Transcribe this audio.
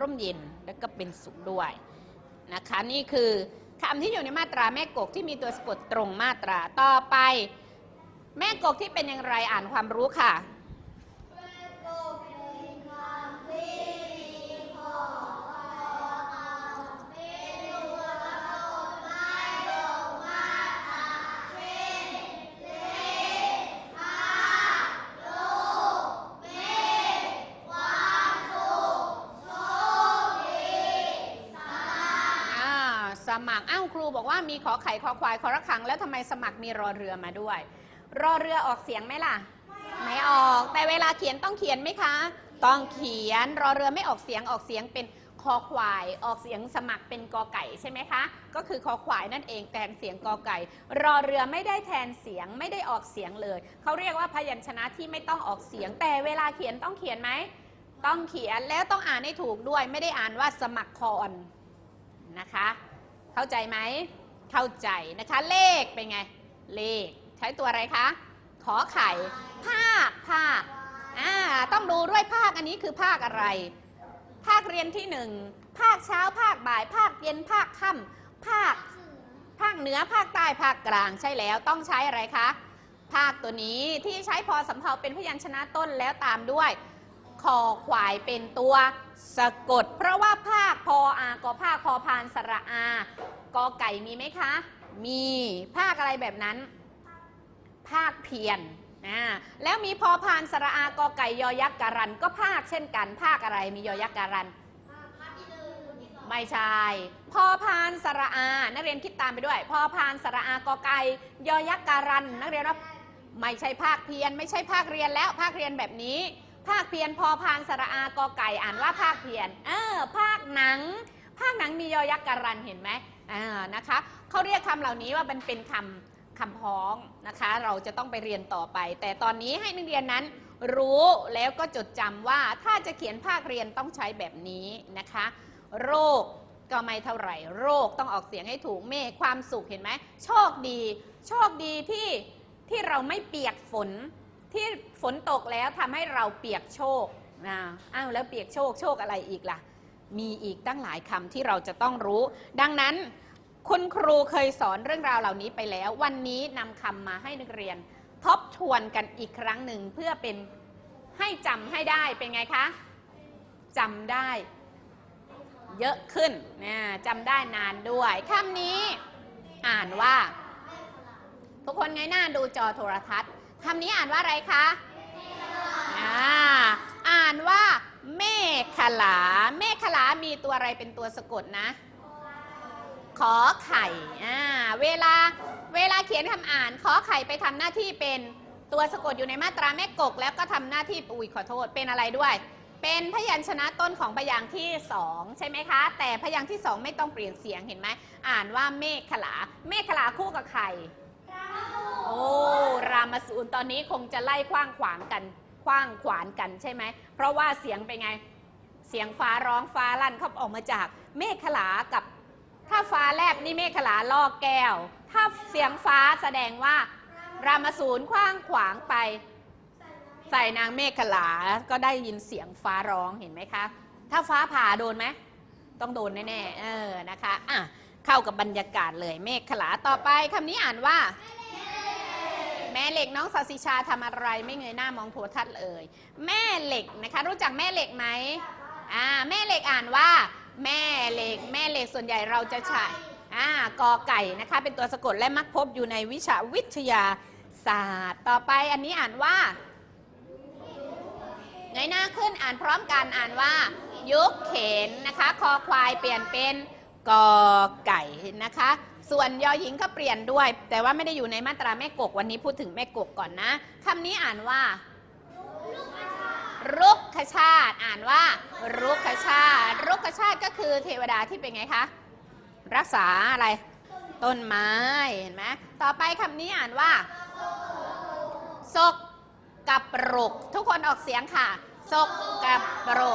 ร่มเย็นและก็เป็นสุขด้วยนะคะนี่คือคำที่อยู่ในมาตราแม่กกที่มีตัวสะกดตรงมาตราต่อไป แม่กกที่เป็นอย่างไรอ่านความรู้ค่ะ สมัคร อ้าวครูบอกว่ามีขอไข่ขอควายขอระฆัง แล้วทำไมสมัครมีรอเรือมาด้วย รอเรือออกเสียงไหมล่ะ ไม่ออก แต่เวลาเขียนต้องเขียนไหมคะ ต้องเขียน รอเรือไม่ออกเสียงออกเสียงเป็นคอควาย ออกเสียงสมัครเป็นกอไก่ใช่ไหมคะ ก็คือคอควายนั่นเองแทนเสียงกอไก่ รอเรือไม่ได้แทนเสียงไม่ได้ออกเสียงเลย เขาเรียกว่าพยัญชนะที่ไม่ต้องออกเสียง แต่เวลาเขียนต้องเขียนไหม ต้องเขียนแล้วต้องอ่านให้ถูกด้วย ไม่ได้อ่านว่าสมัครคอนนะคะ เข้าใจไหม เข้าใจนะคะ เลขเป็นไง เลข ใช้ตัวอะไรคะ ขอไข่ ภาค ภาค อ่า ต้องดูด้วยภาคอันนี้คือภาคอะไร ภาคเรียนที่หนึ่ง ภาคเช้า ภาคบ่าย ภาคเย็น ภาคค่ำภาค ภาคเหนือ ภาคใต้ ภาคกลาง ใช่แล้ว ต้องใช้อะไรคะ ภาคตัวนี้ที่ใช้พอสำเพาเป็นพยัญชนะต้นแล้วตามด้วย คอควายเป็นตัวสะกด เพราะว่าภาคพออากอภาคพอพานสระอากอไก่มีไหมคะ มีภาคอะไรแบบนั้น ภาคเพียนนะแล้วมีพอพานสระอากอไก่ยอยักษ์การันก็ภาคเช่นกัน ภาคอะไรมียอยักษ์การันไม่ใช่ พอพานสระอา นักเรียนคิดตามไปด้วย พอพานสระอากอไก่ยอยักษ์การัน นักเรียนรับไม่ใช่ภาคเพียน ไม่ใช่ภาคเรียนแล้วภาคเรียนแบบนี้ ภาคเพียนพอพานสระอากอไก่อ่านว่าภาคเพียนเออภาคหนัง ภาคหนังมียอยักษ์การันเห็นไหมอ่านะคะเขาเรียกคำเหล่านี้ว่ามันเป็นคำคำพ้องนะคะ เราจะต้องไปเรียนต่อไป แต่ตอนนี้ให้นักเรียนนั้นรู้แล้วก็จดจำว่าถ้าจะเขียนภาคเรียนต้องใช้แบบนี้นะคะ โรคก็ไม่เท่าไหร่ โรคต้องออกเสียงให้ถูกเมฆความสุขเห็นไหมโชคดี โชคดีที่ที่เราไม่เปียกฝน ที่ฝนตกแล้วทำให้เราเปียกโชคนะอ้าวแล้วเปียกโชคโชคอะไรอีกล่ะ มีอีกตั้งหลายคำที่เราจะต้องรู้ ดังนั้นคุณครูเคยสอนเรื่องราวเหล่านี้ไปแล้ว วันนี้นำคำมาให้นักเรียน ทบทวนกันอีกครั้งหนึ่งเพื่อเป็นให้จำให้ได้เป็นไงคะจำได้เยอะขึ้นนะจำได้นานด้วยคำนี้อ่านว่า ทุกคนไงหน้าดูจอโทรทัศน์ คำนี้อ่านว่าอะไรคะอ่าอ่านว่าเมฆขลา เมฆขลา มีตัวอะไรเป็นตัวสะกดนะ ขอไข่อ่าเวลาเวลาเขียนคำอ่านขอไข่ไปทำหน้าที่เป็นตัวสะกดอยู่ในมาตราแม่กก แล้วก็ทำหน้าที่อุ้ยขอโทษเป็นอะไรด้วย เป็นพยัญชนะต้นของพยางค์ที่สองใช่ไหมคะ แต่พยางค์ที่สองไม่ต้องเปลี่ยนเสียงเห็นไหมอ่านว่าเมฆขลา เมฆขลาคู่กับไข่โอ้ รามาสูรตอนนี้คงจะไล่คว้างขวางกันคว้างขวานกันใช่ไหม เพราะว่าเสียงเป็นไง เสียงฟ้าร้องฟ้าลั่นเขาออกมาจากเมฆขลากับ ถ้าฟ้าแลบนี่เมฆขลาล่อแก้ว ถ้าเสียงฟ้าแสดงว่า รามาสูรคว้างขวางไป ใส่นางเมฆขลา ก็ได้ยินเสียงฟ้าร้องเห็นไหมคะ ถ้าฟ้าผ่าโดนไหมต้องโดนแน่ๆ เออ นะคะ อะ เข้ากับบรรยากาศเลย เมฆขลา ต่อไปคำนี้อ่านว่าแม่ ม่เหล็กน้องสาวสิชาทำอะไรไม่เงยหน้ามองโทรทัศน์เลยแม่เหล็กนะคะ รู้จักแม่เหล็กไหมอ่าแม่เหล็กอ่านว่า แม่เหล็ก แม่เหล็กส่วนใหญ่เราจะใช้อ่ากอไก่นะคะเป็นตัวสะกดและมักพบอยู่ในวิชาวิทยาศาสตร์ ต่อไปอันนี้อ่านว่าเงยหน้าขึ้นอ่านพร้อมกันอ่านว่า ยุกเข็นนะคะ คอควายเปลี่ยนเป็นกอไก่นะคะ ส่วนยอหญิงก็เปลี่ยนด้วย แต่ว่าไม่ได้อยู่ในมาตราแม่กกวันนี้พูดถึงแม่กกก่อนนะคำนี้อ่านว่ารุกขชาติอ่านว่า รุกขชาติ รุกขชาติก็คือเทวดาที่เป็นไงคะรักษาอะไร ต้นไม้เห็นไหมต่อไปคำนี้อ่านว่าศกกับปรุกทุกคนออกเสียงค่ะศกกับปรุ